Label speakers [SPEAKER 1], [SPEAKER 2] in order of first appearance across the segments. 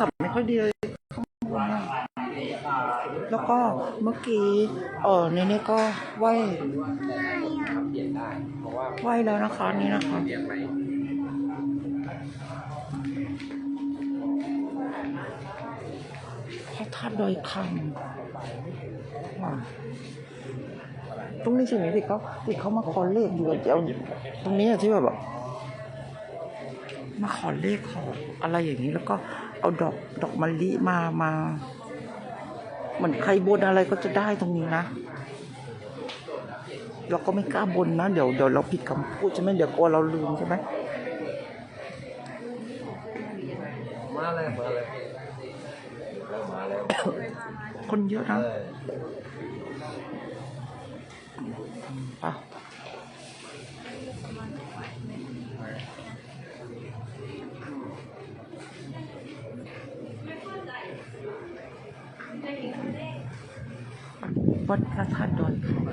[SPEAKER 1] ศัพท์ไม่ค่อยดีเลยข้างบนอะแล้วก็เมื่อกี้เออในนี้ก็ไหว
[SPEAKER 2] เปลี่ยนได้เพราะว่า
[SPEAKER 1] ไหวแล้วนะคะนี่นะคะ
[SPEAKER 2] เปลี่ยนไหม
[SPEAKER 1] พระธาตุดอยคำว้าตรงนี้ใช่ไหมที่เขาที่เขามาขอเลขอยู่เดี๋ยวตรงนี้อะที่แบบมาขอเลขขออะไรอย่างนี้แล้วก็ เอาดอกดอกมะลิมามาเหมือนใครบนอะไรก็จะได้ตรงนี้นะ เราก็ไม่กล้าบนนะ เดี๋ยวเดี๋ยวเราผิดคำพูดใช่ไหมเดี๋ยวกลัวเราลืมใช่ไหม
[SPEAKER 2] มาเลยมาเลยเริ่มมาแล้ว
[SPEAKER 1] คนเยอะนะ
[SPEAKER 2] เออ
[SPEAKER 1] ป่ะ วัดพระธาตุดอยคำ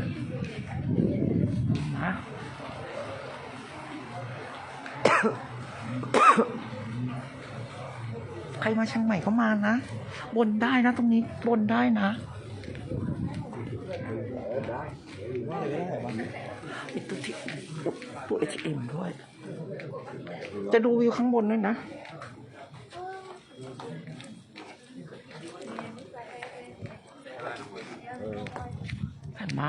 [SPEAKER 1] นะใครมาเชียงใหม่ก็มานะ บนได้นะตรงนี้บนได้นะมีตู้ที่ตู้เอทีเอ็มด้วย จะดูวิวข้างบนด้วยนะ เห็นไหม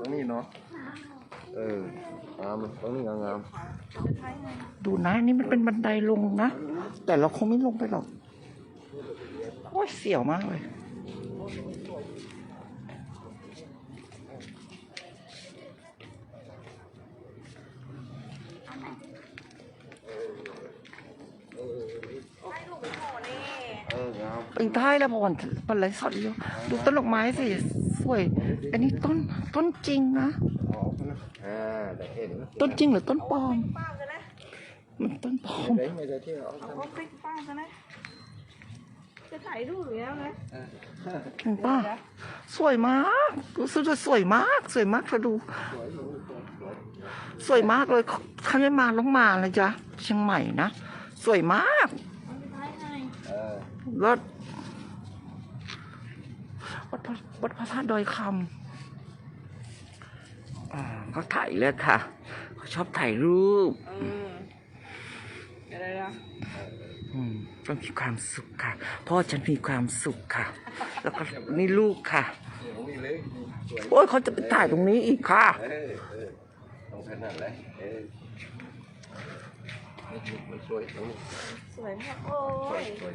[SPEAKER 2] ตรงนี้เนาะ เออ งามตรงนี้งามงาม
[SPEAKER 1] ดูนะอันนี่มันเป็นบันไดลงนะ แต่เราคงไม่ลงไปหรอก โอ้ยเสียวมากเลย
[SPEAKER 2] องาม
[SPEAKER 1] อีกท้ายแล้วพอวันวันไรสดอยู่ดูต้นดอกไม้สิสวย อันนี้ต้นต้นจริงนะ
[SPEAKER 2] ออกนะอ่าได้เห็น
[SPEAKER 1] ต้นจริงหรือต้นปลอมมันต้นปลอม
[SPEAKER 2] ได้ไม่ได้ที่เอา
[SPEAKER 3] เขาคลิกป้าซะนะจะถ่ายรูปหรือแล้วนะ
[SPEAKER 1] เห็นป่ะสวยมากรู้สึกว่าสวยมาก สวยมากเธอดู สวยมากเลยถ้าไม่มาต้องมาเลยจ้ะเชียงใหม่นะ สวยมาก
[SPEAKER 2] เออ
[SPEAKER 1] รถ วัดพระวัดพระธาตุดอยคำอ่าเขาถ่ายเลยค่ะเขาชอบถ่ายรูป
[SPEAKER 3] เอออะไรนะ
[SPEAKER 1] อืมก็มีความสุขค่ะ พ่อฉันมีความสุขค่ะ แล้วก็นี่ลูกค่ะ
[SPEAKER 2] ตรงนี้เลยสวย
[SPEAKER 1] โอ้ยเขาจะไปถ่ายตรงนี้อีกค่ะ
[SPEAKER 2] เออเออตรงขนาดเลยเออนี่มันสวยตรงนี้
[SPEAKER 3] สวยมากโอ้
[SPEAKER 2] สวย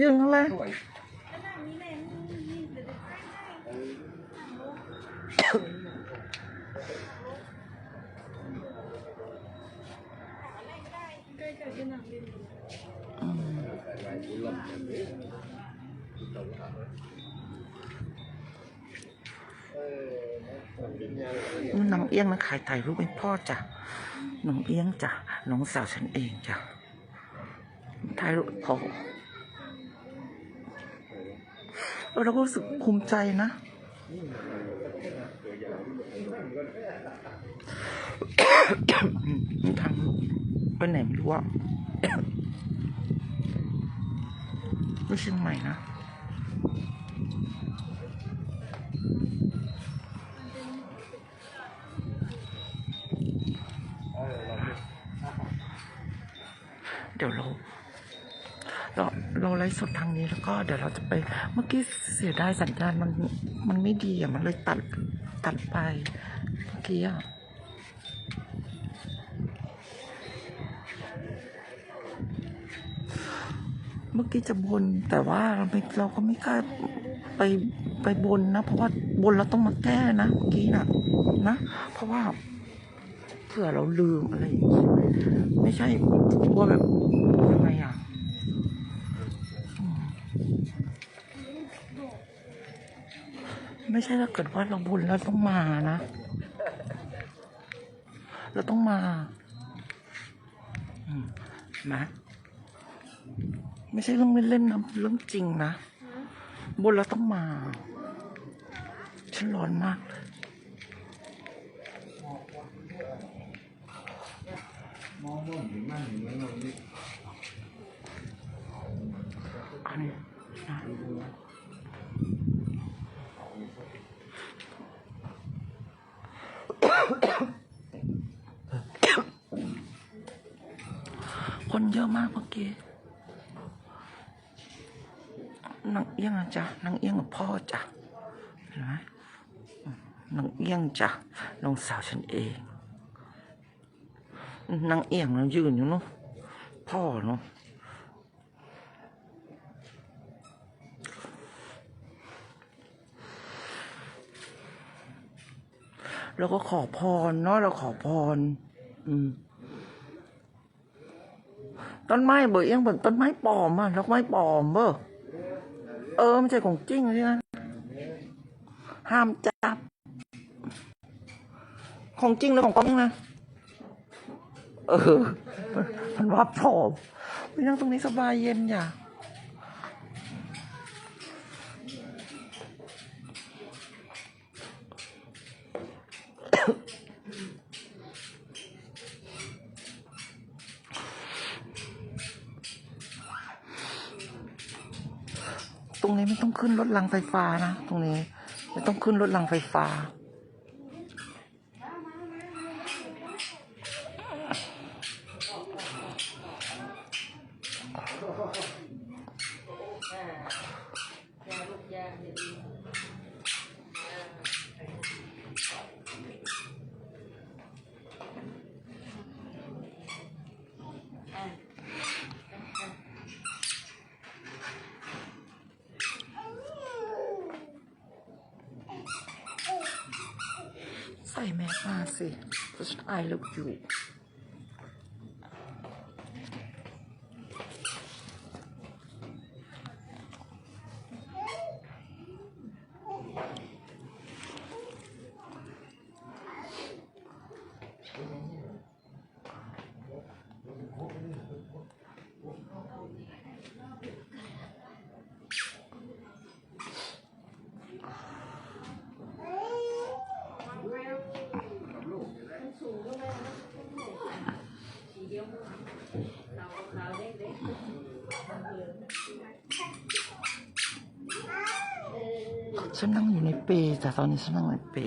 [SPEAKER 3] ยื
[SPEAKER 1] นอะไร
[SPEAKER 2] สวย
[SPEAKER 3] นี่แน่นี่นี่เดี๋ยวจะถ่ายให้ใกล้ๆจะหนักดิ
[SPEAKER 1] น้องเอี้ยงนะขายถ่ายรูปให้พ่อจ้ะน้องเอี้ยงจ้ะน้องสาวฉันเองจ้ะ ถ่ายรูปพ่อเออเราก็รู้สึกภูมิใจนะ ทางไปไหนไม่รู้อะไม่เชียงใหม่นะเดี๋ยวเรา เราเราไลฟ์สดทางนี้แล้วก็เดี๋ยวเราจะไปเมื่อกี้เสียดายสัญญาณมันมันไม่ดีอะมันเลยตัดตัดไปเมื่อกี้อะเมื่อกี้จะบนแต่ว่าเราไม่เราก็ไม่กล้าไปไปบนนะ เพราะว่าบนเราต้องมาแก้นะเมื่อกี้นะนะ เพราะว่าเผื่อเราลืมอะไรอย่างงี้ไม่ใช่กลัวแบบยังไงอะอืม ไม่ใช่ถ้าเกิดว่าเราบนแล้วต้องมานะ เราต้องมาอืมนะไม่ใช่เรื่องเล่นๆนะเรื่องจริงนะ บนเราต้องมา ฉันร้อนมากเลย
[SPEAKER 2] อันนี้
[SPEAKER 1] นะ คนเยอะมากเมื่อกี้นางเอี้ยงอะจ้ะนางเอี้ยงกับพ่อจ้ะเห็นไหมนางเอี้ยงจ้ะน้องสาวฉันเองนางเอี้ยงเรายืนอยู่เนาะพ่อเนาะ แล้วก็ขอพรเนาะเราขอพร อืมต้นไม้เบอร์เอียงเหมือนต้นไม้ปลอมอะดอกไม้ปลอมเบอร์เออไม่ใช่ของจริงใช่ไหมห้ามจับ ของจริงหรือของปลอมนะเออ มันว่าปลอมไปนั่งตรงนี้สบายเย็นอย่า ตรงนี้ไม่ต้องขึ้น รถรางไฟฟ้านะ ตรงนี้ไม่ต้องขึ้นรถรางไฟฟ้า ใส่แมสมา สิเพราะฉันไอายลึกอยู่ ฉันนั่งอยู่ในเปรแต่ตอนนี้ฉันนั่งในเปร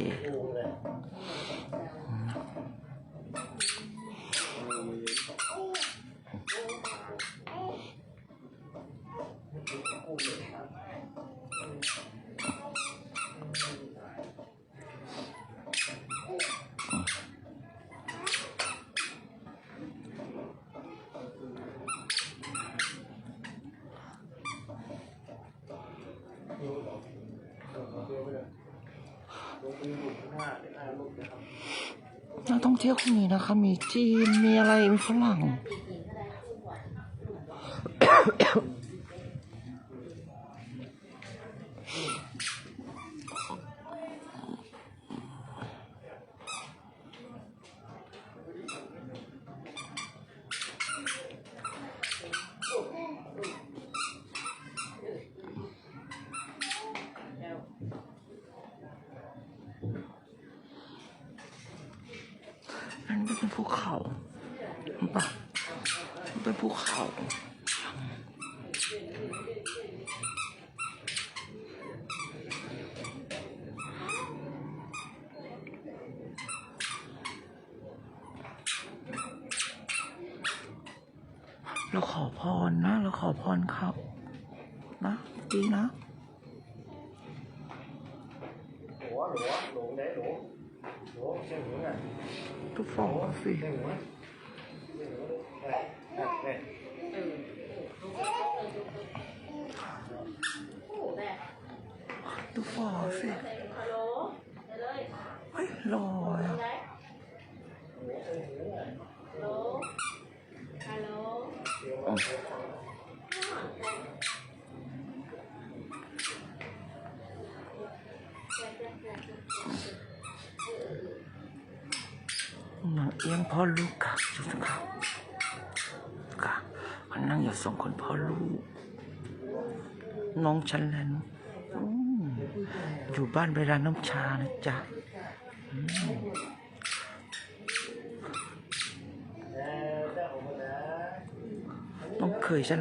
[SPEAKER 1] นักท่องเที่ยวคนนี้นะคะ มีจีน มีอะไร มีฝรั่ง นั่นก็เป็นภูเขาเห็นปะมันเป็นภูเขา เราขอพรนะ เราขอพรเขานะดีนะ
[SPEAKER 2] หัวหลวหลงได้หลวหลวเส้นหัวไง
[SPEAKER 1] ทุกฟองสิ
[SPEAKER 2] เส้นหัวเส้นหัวเอ้ยเอ้ย
[SPEAKER 1] ทุกฟองสิเฮ้ยลอยอะ นางเอียงพ่อลูกค่ะจุดค่ะค่ะมันนั่งอยู่สองคนพ่อลูก น้องฉันและนะอืมอยู่บ้านเวลาน้ำชานะจ๊ะอืม เคยฉั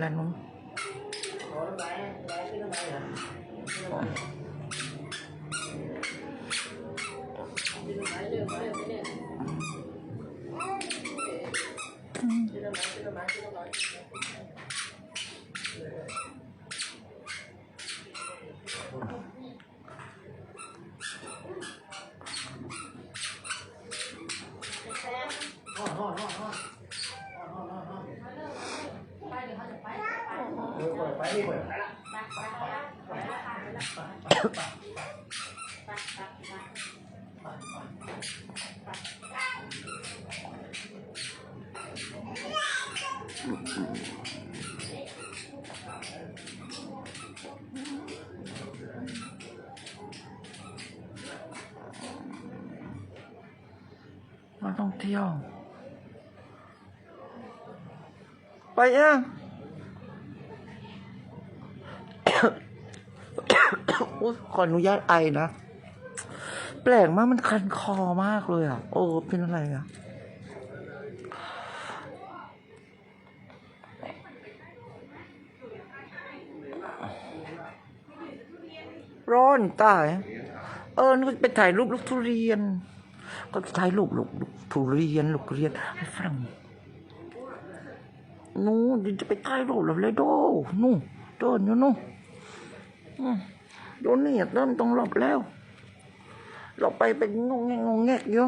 [SPEAKER 1] มาท่องเที่ยว ไปยังขออนุญาตไอนะ แปลกมากมันคันคอมากเลยอะ โอ้ เป็นอะไรอะ ร้อนตาย เออนี่ไปถ่ายรูปลูกทุเรียน ก็ถ่ายรูปลูกทุเรียนลูกเรียนไอ้ฝรั่งนู่นจะไปถ่ายรูปแล้วเลยโดนู่นโดนอยู่นู่นโดนนี่เริ่มต้องหลบแล้ว ลบไปเป็นงงแงงงแงกอยู่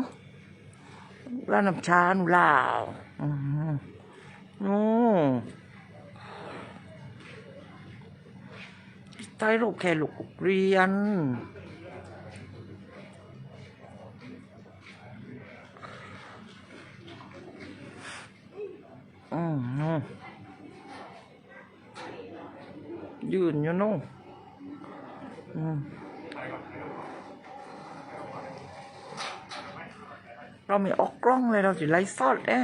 [SPEAKER 1] ร้านน้ำชาหนูลาวอืมนู่นถ่ายรูปแค่ลูกเรียน อืมนู่ยืนอยู่นู่นอืม เราไม่ออกกล้องเลยเราจะไลฟ์สดแน่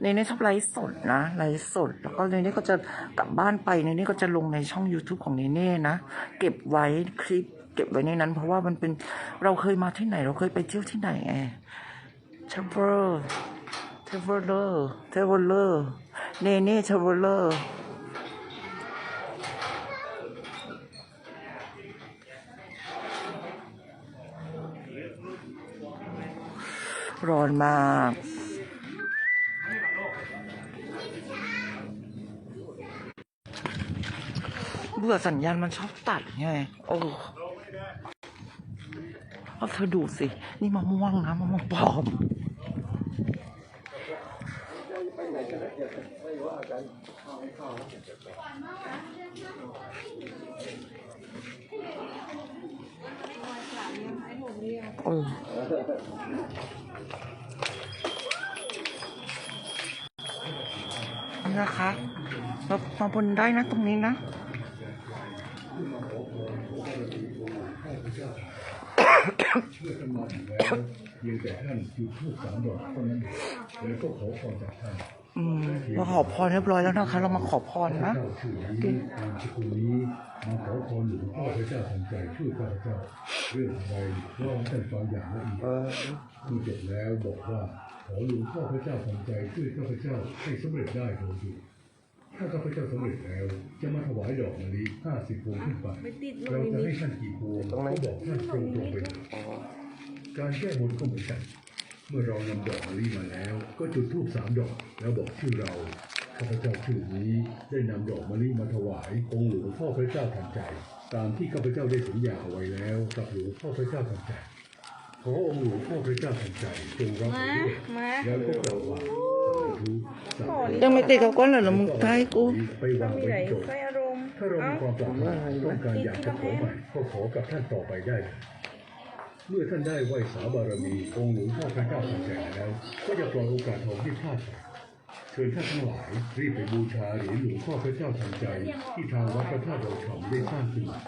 [SPEAKER 1] ในนี้ชอบไลฟ์สดนะไลฟ์สด แล้วก็ในนี้ก็จะกลับบ้านไปในนี้ก็จะลงในช่อง YouTube ของเนเน่นะ เก็บไว้คลิป เก็บไว้ในนั้น เพราะว่ามันเป็นเราเคยมาที่ไหน เราเคยไปเที่ยวที่ไหนไงทเวลทรเวลเลอร์เทเวลเลอร์เนเน่ทเวลเลอร์ ร้อนมาก เบื่อสัญญาณมันชอบตัดไง โอ้เอาเธอดูสิ นี่มะม่วงนะมะม่วงปลอมเอ อนี่นะคะเรามาบนได้นะตรงนี้นะ
[SPEAKER 4] เพียงแต่ท่านจุดธูปสามดอกเท่านั้นแล้วก็ขอพรจากท่าน
[SPEAKER 1] อืมเราขอพรเรียบร้อยแล้วนะคะ เรามาขอพรนะ
[SPEAKER 4] เจ้าชื่อนี้นามสกุลนี้มาขอพรหลวงพ่อพระเจ้าทันใจช่วยข้าพเจ้าเรื่องอะไรร้องท่านฟังอย่างละเอียดเมื่อจบแล้วบอกว่าขอหลวงพ่อพระเจ้าทันใจช่วยข้าพเจ้าให้สำเร็จได้โดยด่วนถ้าข้าพเจ้าสำเร็จแล้ว จะมาถวายดอกมะลิห้าสิบพวงขึ้นไปเราจะให้ท่านกี่พวงก็บอกท่านตรงๆไปเลยการแก้บนก็เหมือนกัน เมื่อเรานำดอกมะลิมาแล้ว ก็จุดธูปสามดอกแล้วบอกชื่อเราข้าพเจ้าชื่อนี้ได้นำดอกมะลิมาถวายองค์หลวงพ่อพระเจ้าทันใจ ตามที่ข้าพเจ้าได้สัญญาเอาไว้แล้วกับหลวงพ่อพระเจ้าทันใจขอองค์หลวงพ่อพระเจ้าทันใจจงรับ
[SPEAKER 3] มา
[SPEAKER 4] ด้วย
[SPEAKER 3] มา
[SPEAKER 4] แล้วก็กล่าวว่าสาธุสาธุ
[SPEAKER 1] ยังไม่ติดกับก้อนเลยเหรอมึงท้ายกู
[SPEAKER 4] ไปวาง
[SPEAKER 3] มี
[SPEAKER 4] ไว้
[SPEAKER 3] ไหน
[SPEAKER 4] ที่โจทย์
[SPEAKER 3] ใส่อารมณ์
[SPEAKER 4] ถ้าเรามีความปรารถนาต้องการอยากจะขอใหม่ก็ขอกับท่านต่อไปได้ เมื่อท่านได้ไหวสาบารมีองค์หลวงพ่อพระเจ้าทันใจแล้ว ก็จะปล่อยโอกาสทองที่พลาดไปเชิญท่านทั้งหลายรีบไปบูชาเหรียญหลวงพ่อพระเจ้าทันใจ ที่ทางวัดพระธาตุดอยคำได้สร้างขึ้นมา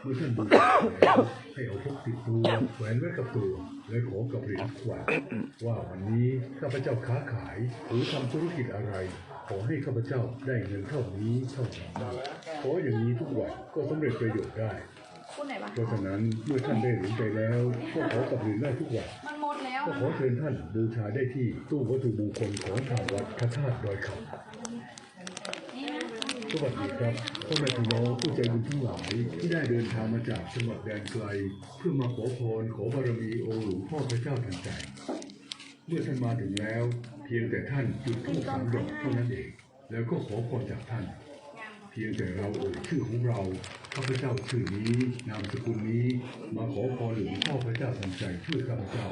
[SPEAKER 4] เมื่อท่านบูชาแล้วให้เอาพกติดตัวแขวนไว้กับตัว และขอกับเหรียญขวาว่าวันนี้ข้าพเจ้าค้าขายหรือทำธุรกิจอะไร ขอให้ข้าพเจ้าได้เงินเท่านี้เท่านี้ขออย่างนี้ทุกวันก็สำเร็จประโยชน์ได้
[SPEAKER 3] คุณไหนวะ
[SPEAKER 4] เพราะฉะนั้นเมื่อท่านได้เหรียญไปแล้วก็ขอกับเหรียญได้ทุกวัน
[SPEAKER 3] มันหมดแล้ว
[SPEAKER 4] ก็ขอเชิญท่านบูชาได้ที่ตู้วัตถุมงคลของทางวัดพระธาตุดอยคำ
[SPEAKER 3] นี่
[SPEAKER 4] สวัสดีครับพ่อแม่พี่น้องผู้ใจบุญทั้งหลายที่ได้เดินทางมาจากจังหวัดแดนไกล เพื่อมาขอพรขอบารมีองค์หลวงพ่อพระเจ้าทันใจ เมื่อท่านมาถึงแล้ว เพียงแต่ท่านจุดธูปสามดอกเท่านั้นเอง แล้วก็ขอพรจากท่าน เพียงแต่เราเอ่ยชื่อของเรา ข้าพเจ้าชื่อนี้นามสกุลนี้มาขอพรหลวงพ่อพระเจ้าทันใจช่วยข้าพเจ้า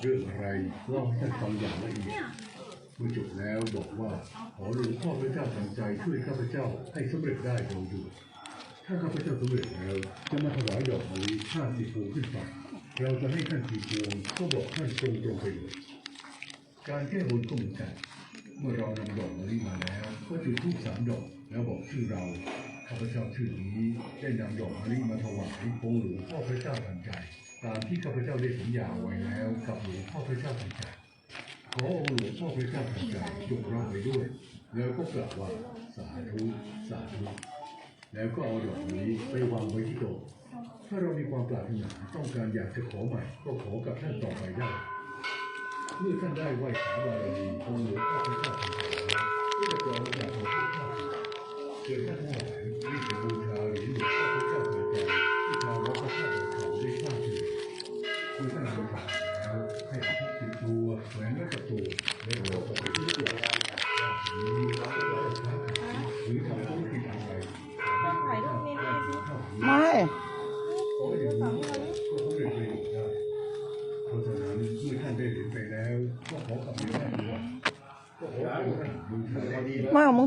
[SPEAKER 4] เรื่องอะไรเล่าให้ท่านฟังอย่างละเอียดเมื่อจบแล้วบอกว่าขอหลวงพ่อพระเจ้าทันใจช่วยข้าพเจ้าให้สำเร็จได้โดยด่วนถ้าข้าพเจ้าสำเร็จแล้วจะมาถวายดอกมะลิห้าสิบพวงขึ้นไปเราจะให้ท่านกี่พวงก็บอกท่านตรงตรงๆไปเลยการแก้บนก็เหมือนกันเมื่อเรานำดอกมะลิมาแล้ว ก็จุดธูปสามดอกแล้วบอกชื่อเรา ข้าพเจ้าชื่อนี้ได้นำดอกมะลิมาถวายองค์หลวงพ่อพระเจ้าทันใจ ตามที่ข้าพเจ้าได้สัญญาไว้แล้วกับหลวงพ่อพระเจ้าทันใจขอองค์หลวงพ่อพระเจ้าทันใจจงรับไว้ด้วย แล้วก็กล่าวว่าสาธุสาธุแล้วก็เอาดอกมะลิไปวางไว้ที่โต๊ะถ้าเรามีความปรารถนาต้องการอยากจะขอใหม่ ก็ขอกับท่านต่อไปได้ เมื่อท่านได้ไหว้สาบารมีองค์หลวงพ่อพระเจ้าทันใจก็จะกล่าวจากของพระเจ้าเกิดท่านทั้งหลาย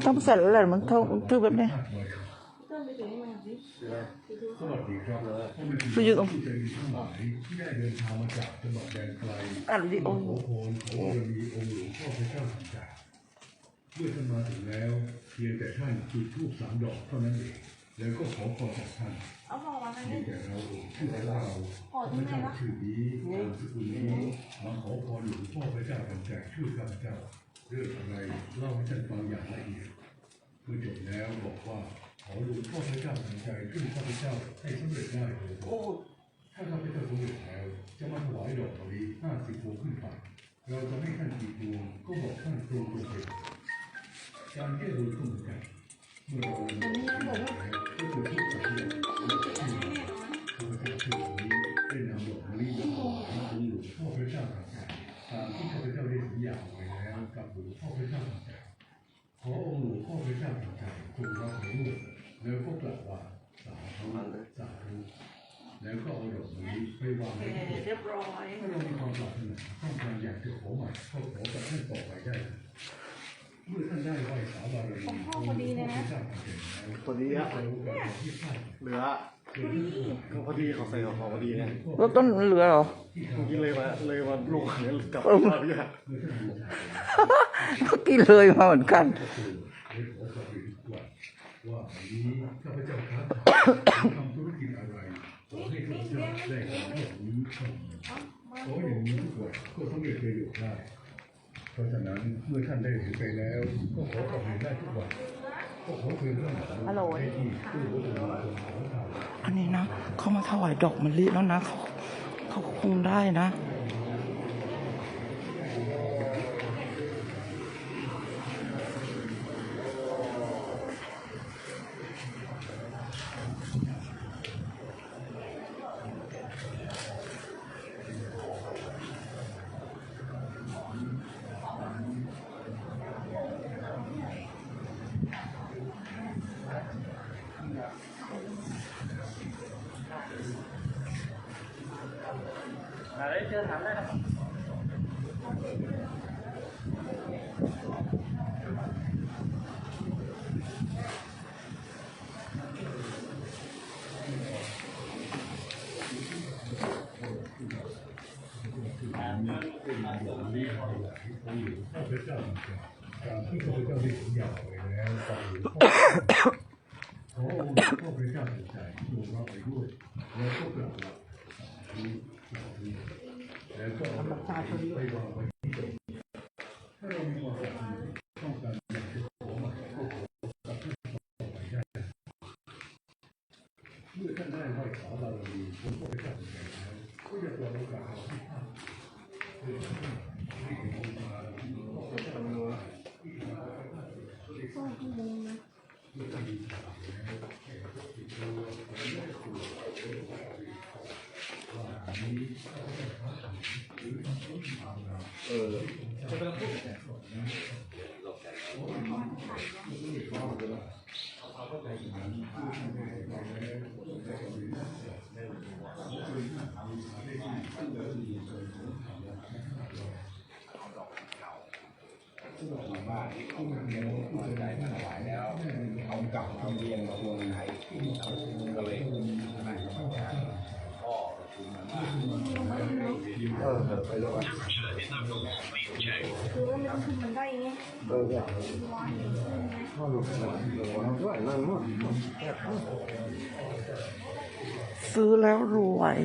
[SPEAKER 4] ทำเส
[SPEAKER 1] ร็จแล้วมึงเท่าถือแบบนี้
[SPEAKER 3] ไปถึงมาสิ
[SPEAKER 4] สวัสดีครับพ่อแม่พี่
[SPEAKER 1] ไปอยู่ตรง
[SPEAKER 4] ผู้ใจดีทั้งหลายที่ได้เดินทางมาจากจังหวัดแดนไกล
[SPEAKER 1] อ่านวิดีโอ
[SPEAKER 4] ขอพรขอบารมีองค์หลวงพ่อพระเจ้าทันใจเมื่อท่านมาถึงแล้วเพียงแต่ท่านจุดธูปสามดอกเท่านั้นเองแล้วก็ขอพรจากท่าน
[SPEAKER 3] เอาพอวางอัน
[SPEAKER 4] เพีย
[SPEAKER 3] นี้
[SPEAKER 4] งแต่เราเอ่ยชื่อของเราข้าพเจ้าชื่อนี้นามสกุลนี้มาขอพรหลวงพ่อพระเจ้าทันใจช่วยข้าพเจ้าเรื่องอะไรเล่าให้ท่านฟังอย่างละเอียด เมื่อจบแล้วบอกว่าขอหลวงพ่อพระเจ้าทันใจช่วยข้าพเจ้าให้สำเร็จได้โดยตรงถ้าข้าพเจ้าสำเร็จแล้วจะมาถวายดอกมะลิห้าสิบพวงขึ้นไปเราจะให้ท่านกี่พวงก็บอกท่านตรงตรงๆไปการแก้บนก็เหมือนกันเมื่อเรานำดอกมะลิแล้วก็คือทุกสายดอกแล้วก็ชื่อข้าพเจ้าชื่อนี้ได้นำดอกมะลิมาถวายองค์หลวงพ่อพระเจ้าทางใจตามที่ข้าพเจ้าได้สัญญาไว้แล้วกับหลวงพ่อพระเจ้าทางใจ ขอองค์หลวงพ่อพระเจ้าทางใจจงรับไว้ด้วยแล้วก็กล่าวว่าสาธุสาธุแล้วก็เอาดอกมะลิไปวางไว้ที่โต๊ะ
[SPEAKER 3] เรียบร้อย
[SPEAKER 4] ถ้าเรามีความปรารถนาต้องการอยากจะขอใหม่ก็ขอกับท่านต่อไปได้เมื่อท่านได้ไหว้สาบารมีองค์หลวงพ่อพระเจ้าแผ่นดินแล้ว
[SPEAKER 2] พอดีอะ
[SPEAKER 4] เราโอกาสที่พลาด
[SPEAKER 2] เหลือก็พอดีเขาใส่ของพอดีไง
[SPEAKER 1] รถต้นเหลือเหรอ
[SPEAKER 4] ที่
[SPEAKER 2] เมื่อกี้เลยมาเลยมาลูกเนี่ยกลับ
[SPEAKER 1] เออ
[SPEAKER 2] มาพี่อะ
[SPEAKER 4] เมื่อท่านบูชา
[SPEAKER 1] เมื่อกี้เลยมาเหมือนกัน
[SPEAKER 4] ก็คือได้ขอกราบเรียนว่าว่าวันนี้ข้าพเจ้าค้าทำธุรกิจอะไรขอให้ข้าพเจ้าได้อย่างนี้เท่านั้นขออย่างนี้ทุกวันก็สำเร็จประโยชน์ได้เพราะฉะนั้นเมื่อท่านได้เห็นไปแล้ว ก็ขอกลับเรียนได้ทุกวันก็ขอเชิญท่านให้ที่ตู้วัตถุมงคลของเรา
[SPEAKER 1] อันนี้นะเขามาถวายดอกมะลิแล้วนะเขาเขาคงได้นะ
[SPEAKER 4] ข้าพเจ้าตามที่ข้าพเจ้าได้สัญญาไว้แล้วกับหลวงพ่อขอองค์ข้าพเจ้าสนใจจงรับไปด้วย แล้วก็กล่าวว่าสาธุสาธุแล้วก็ เอาดอ กไม้ไปวางไว้ที่โต๊ะถ้าเรามีความปรารถนาต้องการอยากจะขอใหม่ก็ขอกับท่นต่อไปได้เมื่อท่านได้ไหว้สาบารมีผมก็ไปจับใจแล้วก็จะตัวโอกาสที่ท่านเพื่อท่านให้ถึงบูชาก็จะทำงานที่ทำให้ท่านได้สร้
[SPEAKER 2] เออไปเลยว่ะ
[SPEAKER 3] คือว่าไม่ต้องขึ้นบันได้ไง
[SPEAKER 2] เออเนี่ยพ่อหลุดมด้วยนั่นมั้ง
[SPEAKER 4] ซื้อแล้วรวย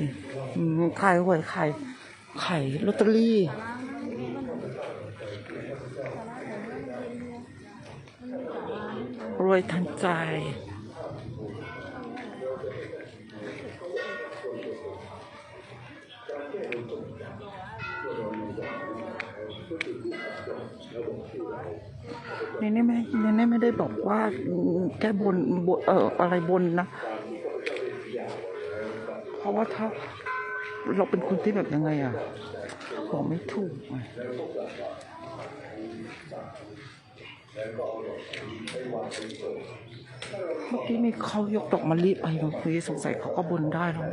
[SPEAKER 4] ขายหวยขายขายลอตเตอรี่รวยทันใจ เนเน่ไม่เนเน่ไม่ได้บอกว่าแก้บนบเอ่ออะไรบนนะ เพราะว่าถ้าเราเป็นคนที่แบบยังไงอะบอกไม่ถูกอะเมื่อกี้มีเขายกดอกมะลิไปเมื่อกี้สงสัยเขาก็บนได้แล้ว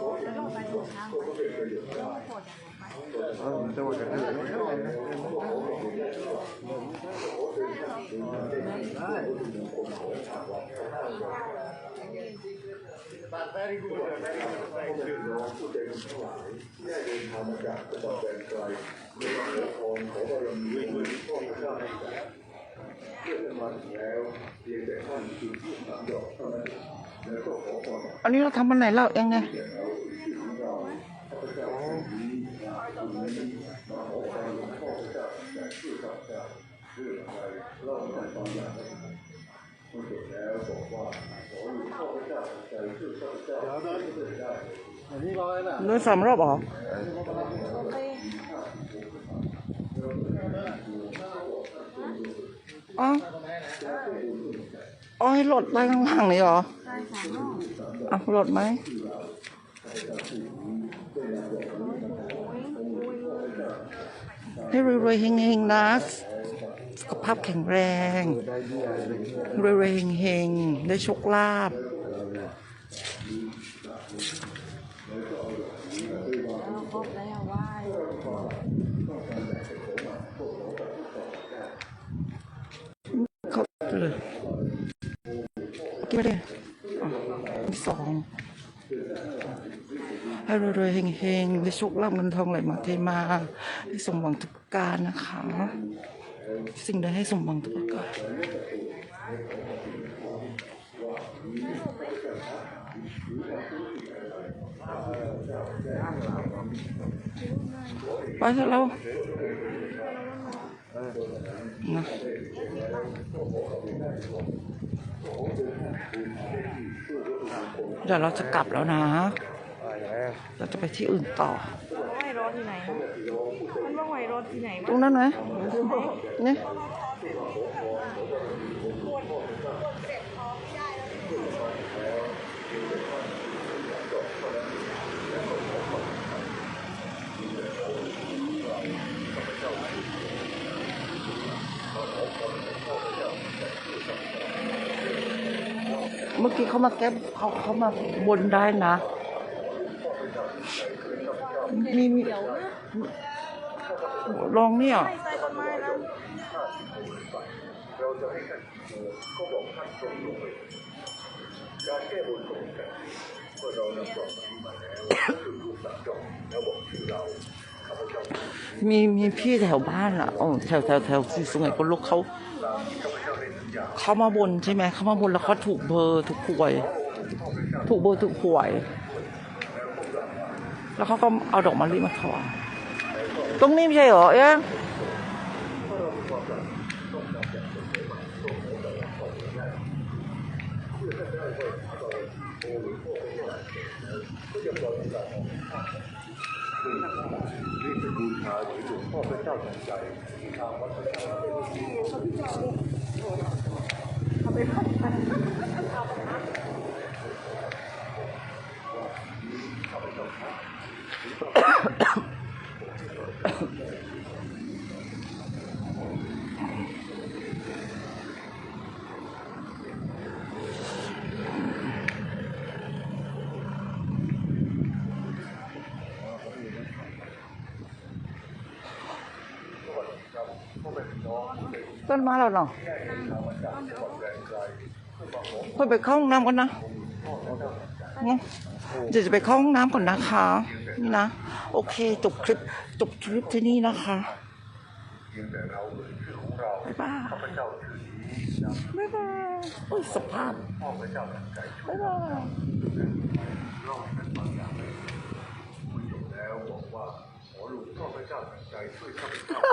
[SPEAKER 2] เออมันจะว่าจะได้ไหม
[SPEAKER 4] อันนี้เราทำมันไหน แล้วยังไง
[SPEAKER 2] อันนี้ร้อยน่ะ
[SPEAKER 4] เดินสามรอบเหรออ๋ออ๋อให้หลดไปข้างล่างนี่เหรอ
[SPEAKER 3] ใช่สามรอบ
[SPEAKER 4] อะหลดไหมให้รวยๆเฮงๆนะสุ ขภาพแข็งแรง
[SPEAKER 2] ได้เบี้ยอะไรเงี้ย
[SPEAKER 4] รวยเฮงๆได้โชคลาภ
[SPEAKER 3] ครบแล้วไหว
[SPEAKER 4] เขาเลยกี่ปเด็นอะมีสองให้รวยๆเฮงๆได้โชคลาภเงินทองไหลมาเทมา ให้สมหวังทุกการนะคะ สิ่งใดให้สมหวังทุกประการไปเถอะเรานะเดี๋ยวเราจะกลับแล้วนะ เราจะไปที่อื่นต่อ
[SPEAKER 3] ที่ไหน มันว่าไหว้รถที่ไหน
[SPEAKER 4] ตรงนั้นไหมเนี่ยเมื่อกี้เขามาแก้เขาเขามาบนได้นะ มีมีลองเนี่ย
[SPEAKER 3] ใส่ใส่ต้นไม้แล้ว
[SPEAKER 4] มีมีพี่แถวบ้านอะโอ๋อแถวแถวแถวสีสุไหงคนลุกเขา เขามาบนใช่ไหม เขามาบนแล้วเขาถูกเบอร์ถูกหวย ถูกเบอร์ถูกหวย แล้วเขาก็เอาดอกมะลิมาถวายตรงนี้ไม่ใช่เหรอเอ๊ะต้นไม้เรา เนาะเพื่อไปเข้าห้องน้ำก่อนนะงั้นเดี๋ยวจะไปเข้าห้องน้ำก่อนนะคะ นี่นะ โอเค จบคลิป จบคลิปที่นี่นะคะบ๊ายบายบ๊ายบายโอ้ยสภาพบ๊ายบาย